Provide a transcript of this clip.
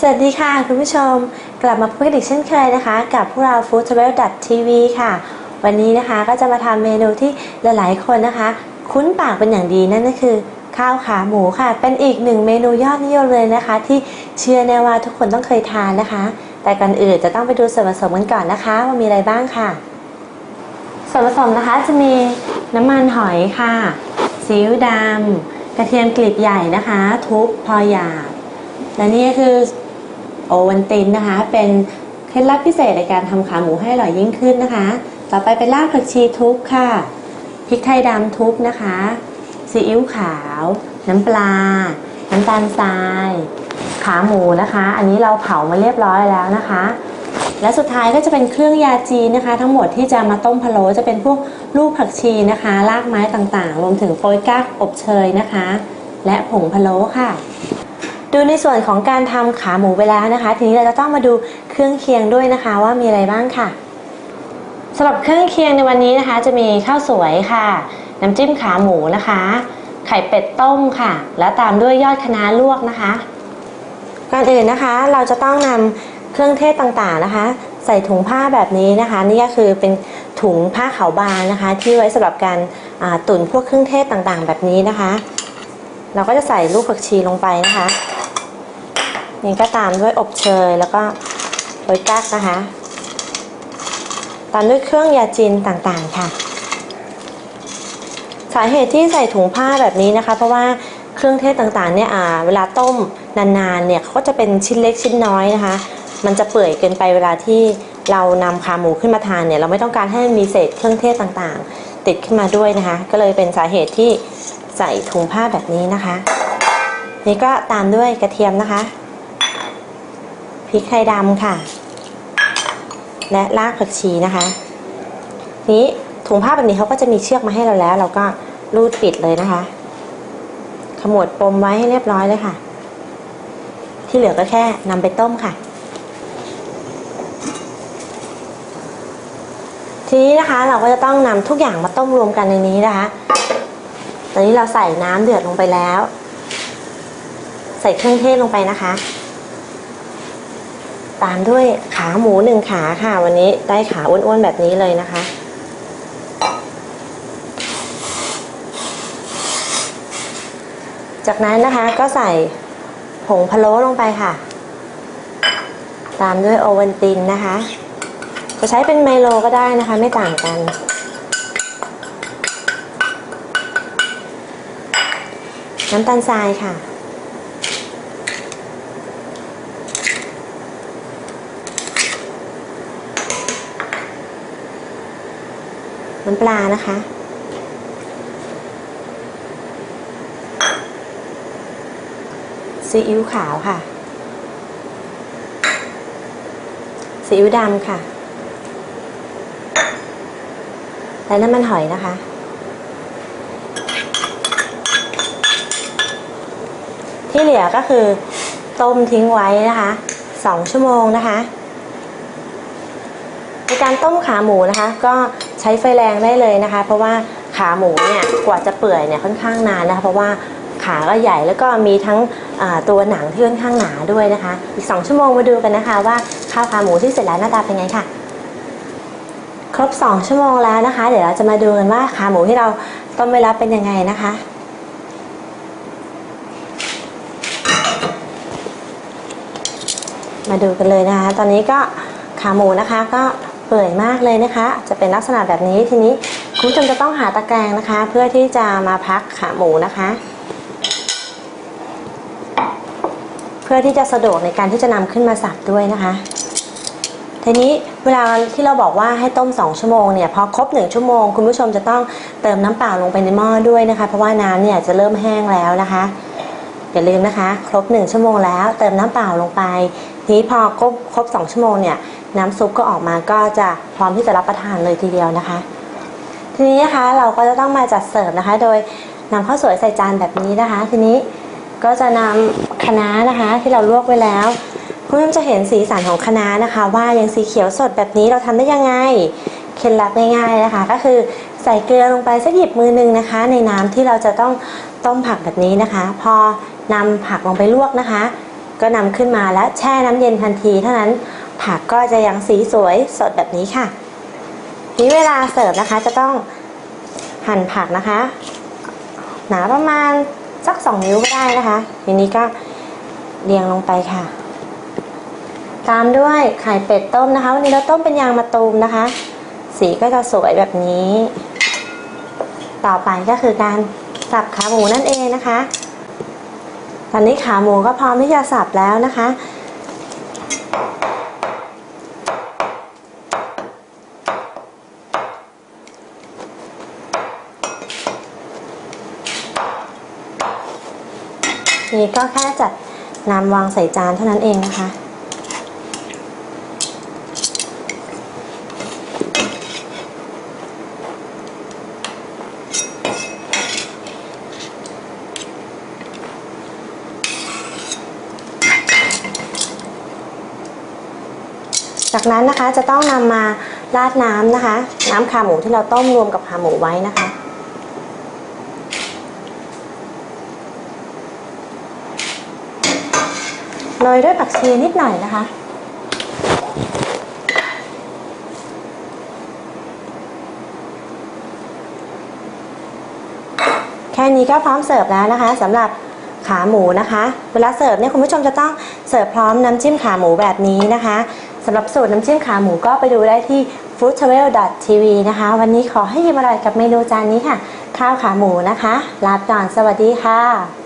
สวัสดีค่ะ คุณผู้ชมกลับมาพบกันอีกเช่นเคยนะคะ กับพวกเรา Food Travel TV ค่ะ วันนี้นะคะก็จะมาทำเมนูที่หลายๆ คนนะคะ คุ้นปากเป็นอย่างดีนั่นก็คือ ข้าวขาหมูค่ะ เป็นอีกหนึ่งเมนูยอดนิยมเลยนะคะ ที่เชื่อแน่ว่าทุกคนต้องเคยทานนะคะ แต่ก่อนอื่นจะต้องไปดูส่วนผสมกันก่อนนะคะ ว่ามีอะไรบ้างค่ะ ส่วนผสมนะคะจะมีน้ำมันหอยค่ะซีอิ๊วดำกระเทียมกลีบใหญ่นะคะ ทุบพอหยาบและนี่ก็คือ โอวันตินนะคะ เป็นเคล็ดลับพิเศษในการทำขาหมูให้อร่อยยิ่งขึ้นนะคะ ต่อไปเป็นรากผักชีทุบค่ะพริกไทยดำทุบนะคะซีอิ๊วขาว น้ำปลา น้ำตาลทราย ขาหมูนะคะ อันนี้เราเผามาเรียบร้อยแล้วนะคะ และสุดท้ายก็จะเป็นเครื่องยาจีนนะคะ ทั้งหมดที่จะมาต้มพะโล้จะเป็นพวกลูกผักชีนะคะ รากไม้ต่างๆ รวมถึงโปยกั๊กอบเชยนะคะ และผงพะโล้ค่ะ ดูในส่วนของการทำขาหมูไปแล้วนะคะ ทีนี้เราจะต้องมาดูเครื่องเคียงด้วยนะคะว่ามีอะไรบ้างค่ะสำหรับเครื่องเคียงในวันนี้นะคะ จะมีข้าวสวยค่ะ น้ำจิ้มขาหมูนะคะ ไข่เป็ดต้มค่ะ แล้วตามด้วยยอดคะน้าลวกนะคะก่อนอื่นนะคะเราจะต้องนำเครื่องเทศต่างๆนะคะ ใส่ถุงผ้าแบบนี้นะคะ นี่ก็คือเป็นถุงผ้าขาวบางนะคะ ที่ไว้สำหรับการตุ๋นพวกเครื่องเทศต่างๆ แบบนี้นะคะ เราก็จะใส่ลูกผักชีลงไปนะคะ นี่ก็ตามด้วยอบเชยแล้วก็โรยกั๊กนะคะ ตามด้วยเครื่องยาจีนต่างๆค่ะ สาเหตุที่ใส่ถุงผ้าแบบนี้นะคะ เพราะว่าเครื่องเทศต่างๆเนี่ยเวลาต้มนานๆเนี่ยเขาก็จะเป็นชิ้นเล็กชิ้นน้อยนะคะ มันจะเปื่อยเกินไปเวลาที่เรานำขาหมูขึ้นมาทานเนี่ยเราไม่ต้องการให้มีเศษเครื่องเทศต่างๆ ติดขึ้นมาด้วยนะคะ ก็เลยเป็นสาเหตุที่ใส่ถุงผ้าแบบนี้นะคะ นี่ก็ตามด้วยกระเทียมนะคะ พริกไทยดำค่ะ และรากผักชีนะคะ นี้ถุงผ้าแบบนี้เขาก็จะมีเชือกมาให้เราแล้ว เราก็รูดปิดเลยนะคะ ขมวดปมไว้ให้เรียบร้อยเลยค่ะ ที่เหลือก็แค่นำไปต้มค่ะ ทีนี้นะคะเราก็จะต้องนำทุกอย่างมาต้มรวมกันในนี้นะคะ ตอนนี้เราใส่น้ำเดือดลงไปแล้ว ใส่เครื่องเทศลงไปนะคะ ตามด้วยขาหมูหนึ่งขาค่ะ วันนี้ได้ขาอ้วนๆแบบนี้เลยนะคะ จากนั้นนะคะก็ใส่ผงพะโล้ลงไปค่ะ ตามด้วยโอวันตินนะคะ จะใช้เป็นไมโลก็ได้นะคะ ไม่ต่างกัน น้ำตาลทรายค่ะ น้ำปลานะคะ ซีอิ๊วขาวค่ะ ซีอิ๊วดำค่ะ และน้ำมันหอยนะคะ ที่เหลือก็คือต้มทิ้งไว้นะคะสองชั่วโมงนะคะในการต้มขาหมูนะคะ ก็ ช้ไฟแรงได้เลยนะคะ เพราะว่าขาหมูเนี่ยกว่าจะเปื่อยเนี่ยค่อนข้างนานนะคะเพราะว่าขาก็ใหญ่แล้วก็มีทั้งตัวหนังที่ค่อนข้างหนาด้วยนะคะ อีก 2 ชั่วโมงมาดูกันนะคะ ว่าข้าวขาหมูที่เสร็จแล้วหน้าตาเป็นไงค่ะ ครบ 2 ชั่วโมงแล้วนะคะ เดี๋ยวเราจะมาดูกันว่าขาหมูที่เราต้มไว้แล้วเป็นยังไงนะคะมาดูกันเลยนะคะ ตอนนี้ก็ขาหมูนะคะก็ เปื่อยมากเลยนะคะ จะเป็นลักษณะแบบนี้ทีนี้คุณผู้ชมจะต้องหาตะแกรงนะคะ เพื่อที่จะมาพักขาหมูนะคะ เพื่อที่จะสะดวกในการที่จะนำขึ้นมาสับด้วยนะคะ ทีนี้เวลาที่เราบอกว่าให้ต้ม 2 ชั่วโมงเนี่ยพอครบ 1 ชั่วโมง คุณผู้ชมจะต้องเติมน้ำเปล่าลงไปในหม้อด้วยนะคะ เพราะว่าน้ำเนี่ยจะเริ่มแห้งแล้วนะคะอย่าลืมนะคะ ครบ 1 ชั่วโมงแล้ว เติมน้ำเปล่าลงไป นี้พอครบครบ2ชั่วโมงเนี่ยน้ำซุปก็ออกมาก็จะพร้อมที่จะรับประทานเลยทีเดียวนะคะ ทีนี้นะคะเราก็จะต้องมาจัดเสิร์ฟนะคะ โดยนำข้าวสวยใส่จานแบบนี้นะคะ ทีนี้ก็จะนำคะน้านะคะที่เราลวกไว้แล้วคุณผู้ชมจะเห็นสีสันของคะน้านะคะ ว่ายังสีเขียวสดแบบนี้เราทำได้ยังไงเคล็ดลับง่ายๆนะคะ ก็คือใส่เกลือลงไปสักหยิบมือหนึงนะคะ ในน้ำที่เราจะต้องต้มผักแบบนี้นะคะ พอนำผักลงไปลวกนะคะ ก็นำขึ้นมาและแช่น้ำเย็นทันทีเท่านั้นผักก็จะยังสีสวยสดแบบนี้ค่ะนี้เวลาเสิร์ฟนะคะจะต้องหั่นผักนะคะ หนาประมาณสักสองนิ้วก็ได้นะคะทีนี้ก็เรียงลงไปค่ะ ตามด้วยไข่เป็ดต้มนะคะ วันนี้เราต้มเป็นยางมะตูมนะคะ สีก็จะสวยแบบนี้ ต่อไปก็คือการสับขาหมูนั่นเองนะคะ อนนี้ขาหมูก็พร้อมที่จะสับแล้วนะคะ นี่ก็แค่จัดนำวางใส่จานเท่านั้นเองนะคะ จากนั้นนะคะจะต้องนำมาราดน้ำนะคะ น้ำขาหมูที่เราต้มรวมกับขาหมูไว้นะคะ โรยด้วยผักชีนิดหน่อยนะคะแค่นี้ก็พร้อมเสิร์ฟแล้วนะคะสำหรับขาหมูนะคะ เวลาเสิร์ฟเนี่ยคุณผู้ชมจะต้องเสิร์ฟพร้อมน้ำจิ้มขาหมูแบบนี้นะคะ สำหรับสูตรน้ำจิ้มขาหมูก็ไปดูได้ที่ foodtravel.tv นะคะ วันนี้ขอให้ยิ้มอร่อยกับเมนูจานนี้ค่ะ ข้าวขาหมูนะคะ ลาไปก่อนสวัสดีค่ะ